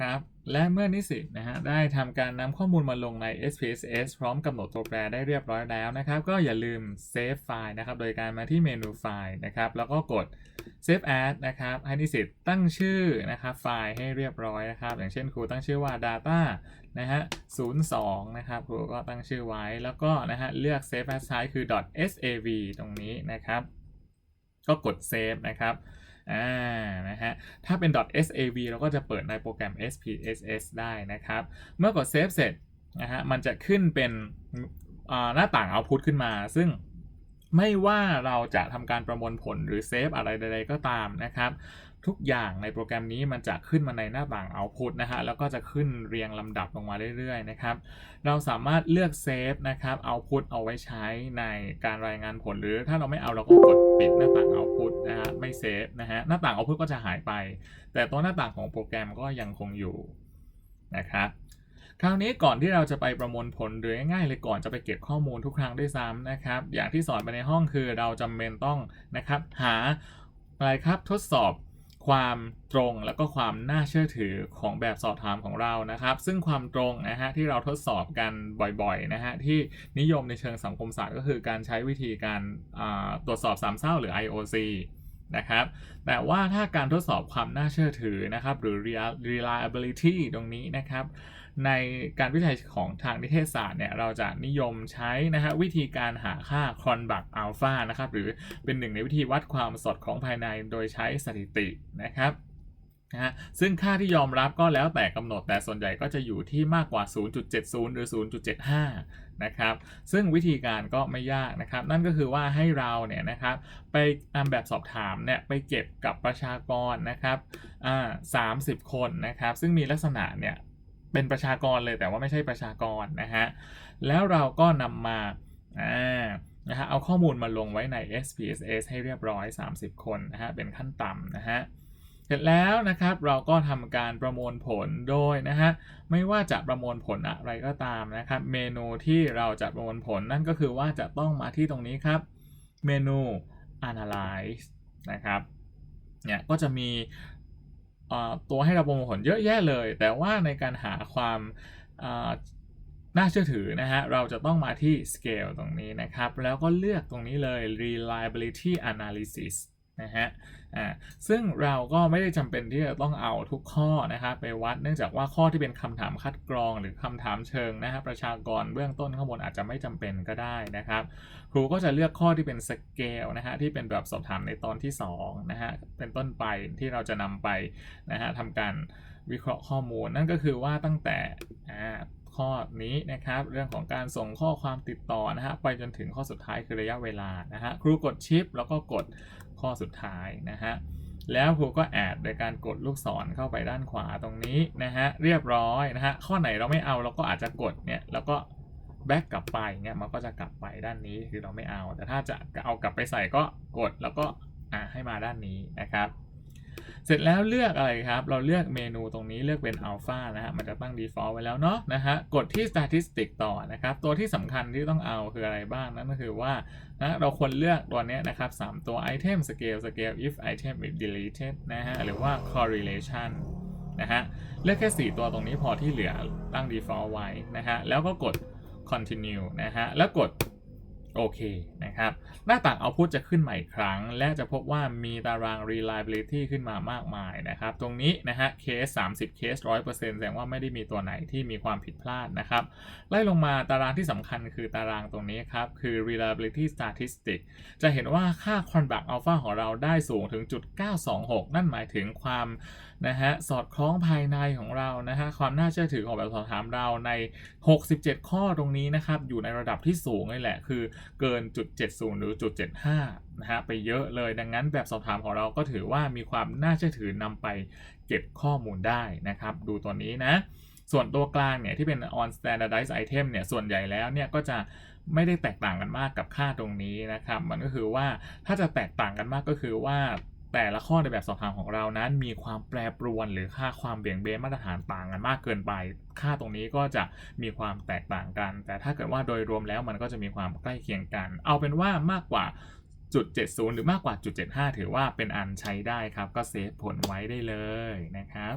ครับ และเมื่อนิสิตนะฮะได้ทำการนำข้อมูลมาลงใน SPSS พร้อมกำหนดตัวแปรได้เรียบร้อยแล้วนะครับ ก็อย่าลืม save ไฟล์นะครับ โดยการมาที่เมนูไฟล์นะครับ แล้วก็กด save as นะครับ ให้นิสิตตั้งชื่อนะครับไฟล์ให้เรียบร้อยนะครับ อย่างเช่นครูตั้งชื่อว่า data นะฮะ02 นะครับ ครูก็ตั้งชื่อไว้ แล้วก็นะฮะเลือก save as type คือ .sav ตรงนี้นะครับ ก็กด save นะครับ อ่านะฮะถ้าเป็น .sav เราก็จะเปิดในโปรแกรม SPSS ได้นะครับ เมื่อกด save เสร็จนะฮะมันจะขึ้นเป็นหน้าต่าง output ขึ้นมา ซึ่งไม่ว่าเราจะทำการประมวลผลหรือเซฟอะไรใดๆก็ตามนะครับ ทุกอย่างในโปรแกรมนี้มันจะขึ้นมาในหน้าต่าง output นะฮะแล้วก็จะขึ้นเรียงลำดับลงมาเรื่อยๆนะครับเราสามารถเลือกเซฟนะครับ output เอาไว้ใช้ในการรายงานผลหรือถ้าเราไม่เอาเราก็กดปิดหน้าต่าง output นะฮะไม่เซฟนะฮะหน้าต่าง output ก็จะหายไป แต่ตัวหน้าต่างของโปรแกรมก็ยังคงอยู่นะครับคราวนี้ก่อนที่เราจะไปประมวลผลหรือง่ายๆเลยก่อนจะไปเก็บข้อมูลทุกครั้งด้วยซ้ำนะครับ อย่างที่สอนไปในห้องคือเราจำเป็นต้องนะครับ หาอะไรครับทดสอบ ความตรงแล้วก็ความน่าเชื่อถือของแบบสอบถามของเรานะครับ ซึ่งความตรงนะฮะที่เราทดสอบกันบ่อยๆนะฮะที่นิยมในเชิงสังคมศาสตร์ก็คือการใช้วิธีการตรวจสอบสามเศร้าหรือ IOC นะครับ แต่ว่าถ้าการทดสอบความน่าเชื่อถือนะครับ หรือ reliability ตรงนี้นะครับ ในการวิจัยของทางนิเทศศาสตร์เนี่ยเราจะนิยมใช้นะฮะวิธีการหาค่าคอนบักอัลฟานะครับหรือเป็นหนึ่งในวิธีวัดความสดของภายในโดยใช้สถิตินะครับนะฮะซึ่งค่าที่ยอมรับก็แล้วแต่กำหนดแต่ส่วนใหญ่ก็จะอยู่ที่มากกว่า 0.70 หรือ 0.75 นะครับ ซึ่งวิธีการก็ไม่ยากนะครับ นั่นก็คือว่าให้เราเนี่ยนะครับไปนำแบบสอบถามเนี่ยไปเก็บกับประชากรนะครับอ่า30 คนนะครับ ซึ่งมีลักษณะเนี่ย เป็นประชากรเลยแต่ว่าไม่ใช่ประชากรนะฮะ แล้วเราก็นำมาอ่านะฮะเอาข้อมูลมาลงไว้ใน SPSS ให้เรียบร้อย 30 คนนะฮะ เป็นขั้นต่ำนะฮะ เสร็จแล้วนะครับเราก็ทำการประมวลผลโดยนะฮะ ไม่ว่าจะประมวลผลอะไรก็ตามนะครับ เมนูที่เราจะประมวลผลนั่นก็คือว่าจะต้องมาที่ตรงนี้ครับ เมนู analyze นะครับเนี่ยก็จะมี ตัวให้เราประมวลผลเยอะแยะเลย แต่ว่าในการหาความน่าเชื่อถือนะฮะ เราจะต้องมาที่ scale ตรงนี้นะครับ แล้วก็เลือกตรงนี้เลย reliability analysis นะฮะอ่าซึ่งเราก็ไม่ได้จำเป็นที่จะต้องเอาทุกข้อนะครับไปวัดเนื่องจากว่าข้อที่เป็นคำถามคัดกรอง หรือคำถามเชิงนะฮะประชากรเบื้องต้นข้างบนอาจจะไม่จำเป็นก็ได้นะครับ ครูก็จะเลือกข้อที่เป็นสเกลนะฮะที่เป็นแบบสอบถามในตอนที่2นะฮะเป็นต้นไปที่เราจะนำไปนะฮะทำการวิเคราะห์ข้อมูลนั่นก็คือว่าตั้งแต่อ่า ข้อนี้นะครับ เรื่องของการส่งข้อความติดต่อนะฮะไปจนถึงข้อสุดท้ายคือระยะเวลานะฮะครูกดชิปแล้วก็กดข้อสุดท้ายนะฮะแล้วครูก็แอดโดยการกดลูกศรเข้าไปด้านขวาตรงนี้นะฮะเรียบร้อยนะฮะข้อไหนเราไม่เอาเราก็อาจจะกดเนี่ยแล้วก็แบ็กกลับไปเนี่ยมันก็จะกลับไปด้านนี้คือเราไม่เอา แต่ถ้าจะเอากลับไปใส่ก็กดแล้วก็อ่าให้มาด้านนี้นะครับ เสร็จแล้วเลือกอะไรครับ เราเลือกเมนูตรงนี้เลือกเป็น Alpha นะฮะ มันจะตั้ง default ไว้แล้วเนาะนะฮะ กดที่ statistic ต่อนะครับ ตัวที่สำคัญที่ต้องเอาคืออะไรบ้าง นั่นก็คือว่านะเราควรเลือกตัวนี้นะครับ 3 ตัว item scale scale if item is deleted นะฮะ หรือว่า correlation นะฮะ เลือกแค่ 4 ตัวตรงนี้พอที่เหลือตั้ง default ไว้นะฮะ แล้วก็กด continue นะฮะ แล้วกด โอเคนะครับ หน้าต่าง output จะขึ้นใหม่อีกครั้ง และจะพบว่ามีตาราง reliability ขึ้นมามากมายนะครับ ตรงนี้นะฮะเคส 30 เคส 100%แสดงว่าไม่ได้มีตัวไหนที่มีความผิดพลาดนะครับ ไล่ลงมาตารางที่สำคัญคือตารางตรงนี้ครับ คือ reliability statistic จะเห็นว่าค่า cronbach alpha ของเราได้สูงถึงจุด 926 นั่นหมายถึงความนะฮะสอดคล้องภายในของเรานะฮะความน่าเชื่อถือของแบบสอบถามเราใน 67 ข้อตรงนี้นะครับอยู่ในระดับที่สูงเลยแหละคือเกินจุด70 หรือจุด75นะฮะไปเยอะเลยดังนั้นแบบสอบถามของเราก็ถือว่ามีความน่าเชื่อถือนำไปเก็บข้อมูลได้นะครับ ดูตัวนี้นะ ส่วนตัวกลางเนี่ยที่เป็น on standardized item เนี่ยส่วนใหญ่แล้วเนี่ยก็จะไม่ได้แตกต่างกันมากกับค่าตรงนี้นะครับ มันก็คือว่าถ้าจะแตกต่างกันมากก็คือว่า แต่ละข้อในแบบสอบถามของเรานั้นมีความแปรปรวนหรือค่าความเบี่ยงเบนมาตรฐานต่างกันมากเกินไป ค่าตรงนี้ก็จะมีความแตกต่างกัน แต่ถ้าเกิดว่าโดยรวมแล้วมันก็จะมีความใกล้เคียงกัน เอาเป็นว่ามากกว่าจุด70 หรือมากกว่าจุด75 ถือว่าเป็นอันใช้ได้ครับ ก็เซฟผลไว้ได้เลยนะครับ